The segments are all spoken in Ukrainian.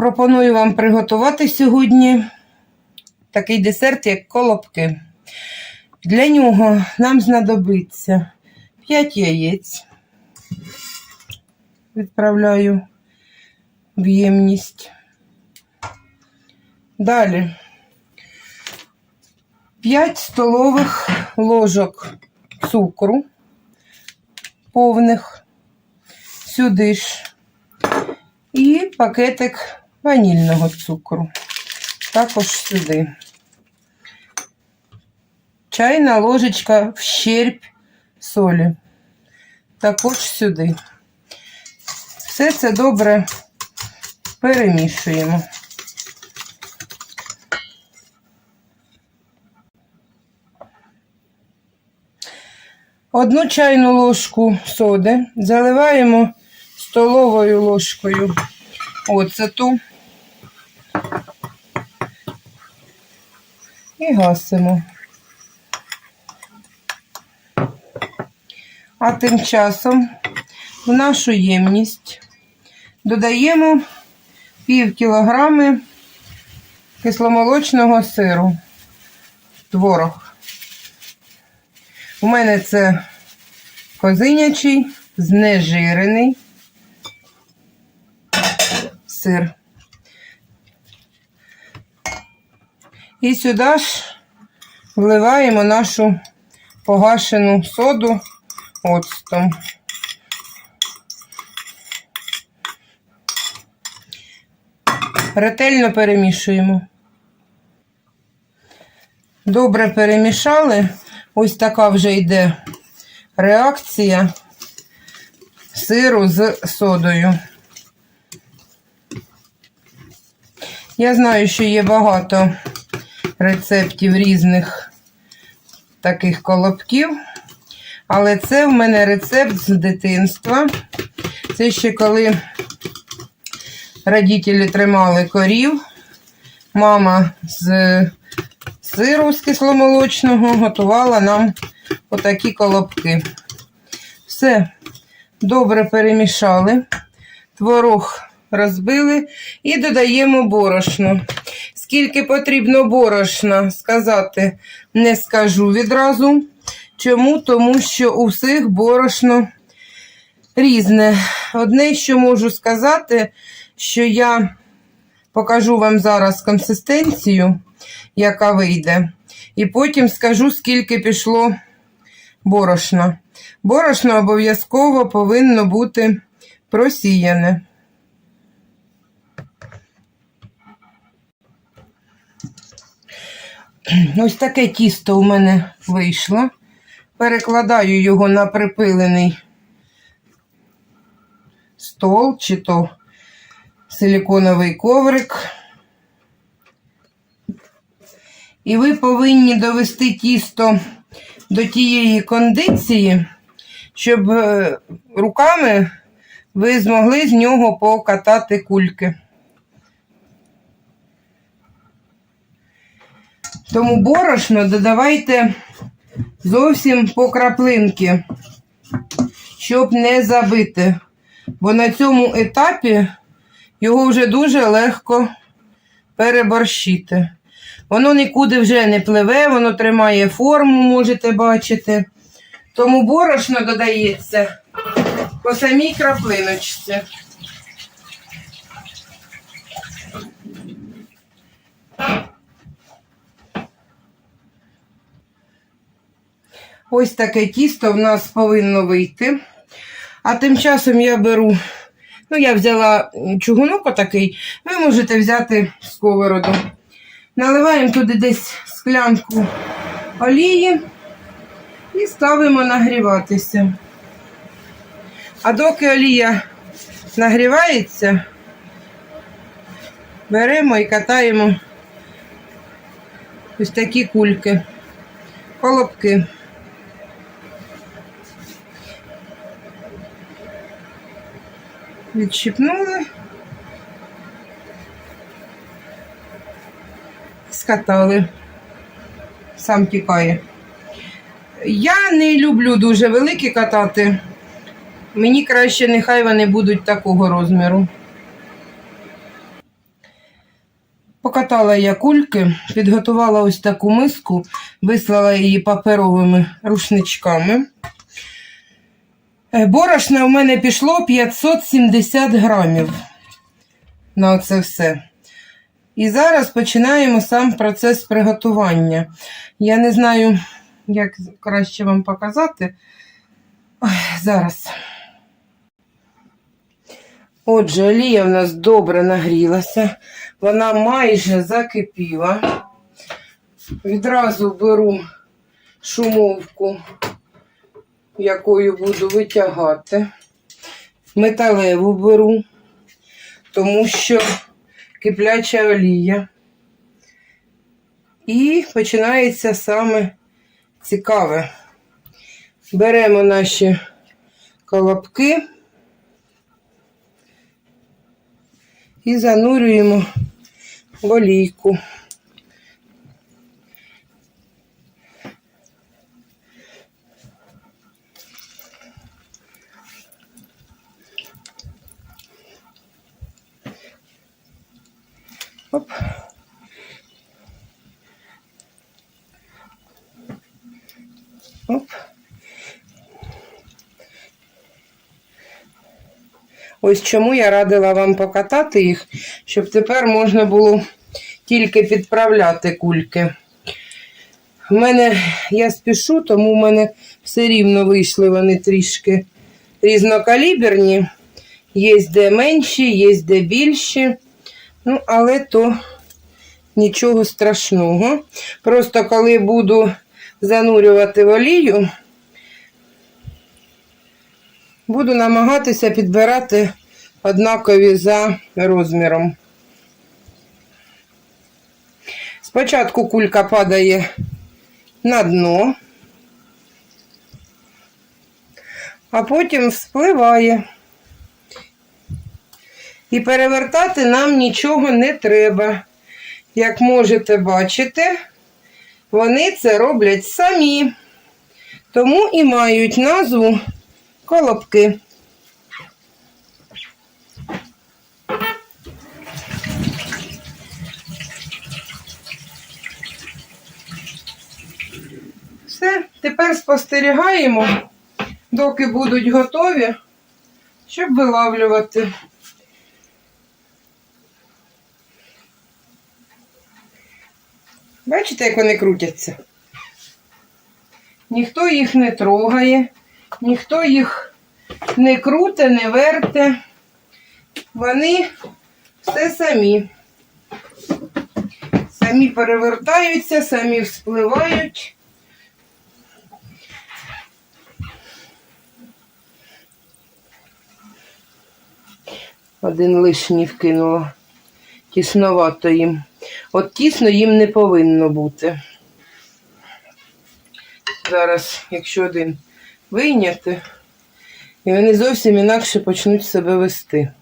Пропоную вам приготувати сьогодні такий десерт, як колобки. Для нього нам знадобиться 5 яєць. Відправляю в ємність. Далі 5 столових ложок цукру повних. Сюди ж і пакетик ванільного цукру. Також сюди. Чайна ложечка в щерб солі. Також сюди. Все це добре перемішуємо. Одну чайну ложку соди заливаємо столовою ложкою оцету і гасимо. А тим часом в нашу ємність додаємо пів кілограми кисломолочного сиру, творог. У мене це козинячий, знежирений сир. І сюди ж вливаємо нашу погашену соду оцтом. Ретельно перемішуємо. Добре перемішали. Ось така вже йде реакція сиру з содою. Я знаю, що є багато рецептів різних таких колобків, але це в мене рецепт з дитинства. Це ще коли родителі тримали корів, мама з сиру з кисломолочного готувала нам отакі колобки. Все добре перемішали, творог розбили і додаємо борошно. Скільки потрібно борошна, сказати не скажу відразу. Чому? Тому що у всіх борошно різне. Одне, що можу сказати, що я покажу вам зараз консистенцію, яка вийде. І потім скажу, скільки пішло борошна. Борошно обов'язково повинно бути просіяне. Ось таке тісто у мене вийшло. Перекладаю його на припилений стол, чи то силіконовий коврик. І ви повинні довести тісто до тієї кондиції, щоб е, руками ви змогли з нього покатати кульки. Тому борошно додавайте зовсім по краплинки, щоб не забити. Бо на цьому етапі його вже дуже легко переборщити. Воно нікуди вже не пливе, воно тримає форму, можете бачити. Тому борошно додається по самій краплиночці. Ось таке тісто в нас повинно вийти. А тим часом я беру, ну, я взяла чугунок отакий, ви можете взяти сковороду. Наливаємо туди десь склянку олії і ставимо нагріватися. А доки олія нагрівається, беремо і катаємо ось такі кульки, колобки. Відщипнули, скатали, сам тікає. Я не люблю дуже великі катати. Мені краще, нехай вони будуть такого розміру. Покатала я кульки, підготувала ось таку миску, вислала її паперовими рушничками. Е, Борошна в мене пішло 570 грамів на оце все. І зараз починаємо сам процес приготування. Я не знаю, як краще вам показати. Ой, зараз. Отже, олія в нас добре нагрілася. Вона майже закипіла. Відразу беру шумовку, якою буду витягати. Металеву беру, тому що кипляча олія. І починається саме цікаве. Беремо наші колобки і занурюємо в олійку. Оп. Ось чому я радила вам покатати їх, щоб тепер можна було тільки підправляти кульки. У мене я спішу, тому в мене все рівно вийшли вони трішки різнокаліберні. Є де менші, є де більші. Ну, але то нічого страшного. Просто коли буду занурювати в олію, буду намагатися підбирати однакові за розміром. Спочатку кулька падає на дно, а потім вспливає. І перевертати нам нічого не треба. Як можете бачити, вони це роблять самі, тому і мають назву колобки. Все, тепер спостерігаємо, доки будуть готові, щоб вилавлювати. Бачите, як вони крутяться? Ніхто їх не трогає, ніхто їх не круте, не верте. Вони все самі. Самі перевертаються, самі вспливають. Один лишній вкинула. Тісновато їм. От тісно їм не повинно бути. Зараз, якщо один вийняти, і вони зовсім інакше почнуть себе вести.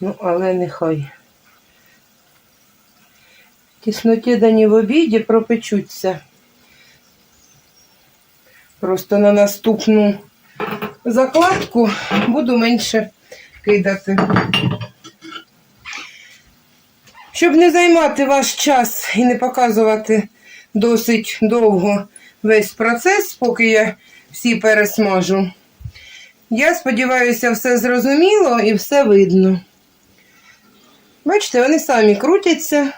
Ну, але нехай. В Тісноті дані в обіді пропечуться. Просто на наступну закладку буду менше кидати. Щоб не займати ваш час і не показувати досить довго весь процес, поки я всі пересмажу. Я сподіваюся, все зрозуміло і все видно. Бачите, вони самі крутяться.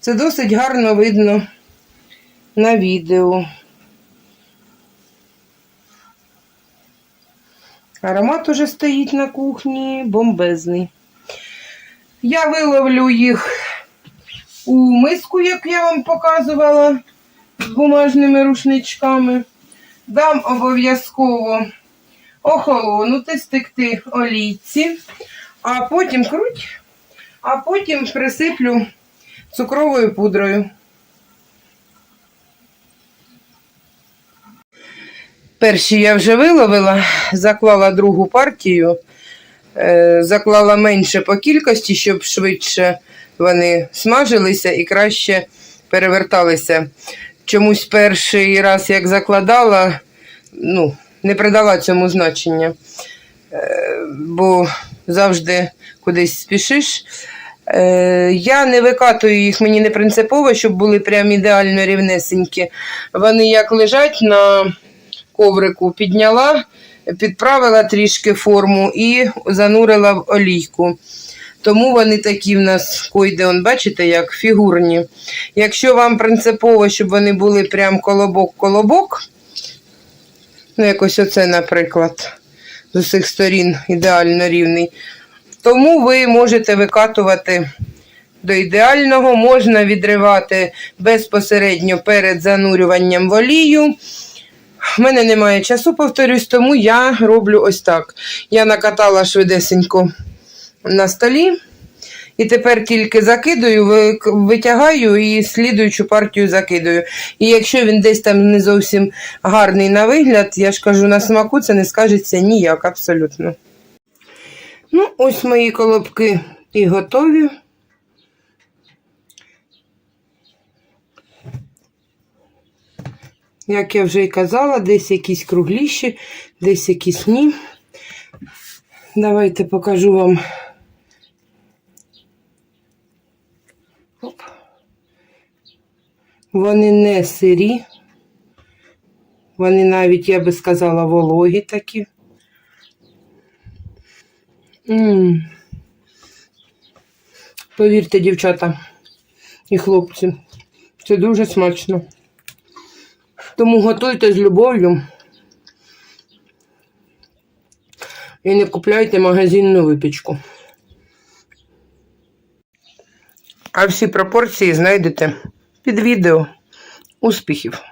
Це досить гарно видно на відео. Аромат уже стоїть на кухні, бомбезний. Я виловлю їх у миску, як я вам показувала, з бумажними рушничками. Дам обов'язково охолонути, стекти олійці, а потім круть, а потім присиплю цукровою пудрою. Перші я вже виловила, заклала другу партію, е, заклала менше по кількості, щоб швидше вони смажилися і краще переверталися. Чомусь перший раз, як закладала, ну, не придала цьому значення, Е, бо завжди кудись спішиш. Е, Я не викатую їх, мені не принципово, щоб були прям ідеально рівнесенькі. Вони як лежать на коврику, підняла, підправила трішки форму і занурила в олійку. Тому вони такі в нас койде, бачите, як фігурні. Якщо вам принципово, щоб вони були прям колобок-колобок, ну якось оце, наприклад, з усіх сторін ідеально рівний, тому ви можете викатувати до ідеального, можна відривати безпосередньо перед занурюванням в олію. У мене немає часу, повторюсь, тому я роблю ось так. Я накатала швидесенько на столі. І тепер тільки закидаю, ви- витягаю і слідуючу партію закидаю. І якщо він десь там не зовсім гарний на вигляд, я ж кажу, на смаку це не скажеться ніяк абсолютно. Ну, ось мої колобки і готові. Як я вже і казала, десь якісь кругліші, десь якісь ні. Давайте покажу вам. Оп. Вони не сирі. Вони навіть, я би сказала, вологі такі. м Повірте, дівчата і хлопці, це дуже смачно. Тому готуйте з любов'ю. І не купляйте магазинну випічку. А всі пропорції знайдете під відео. Успіхів!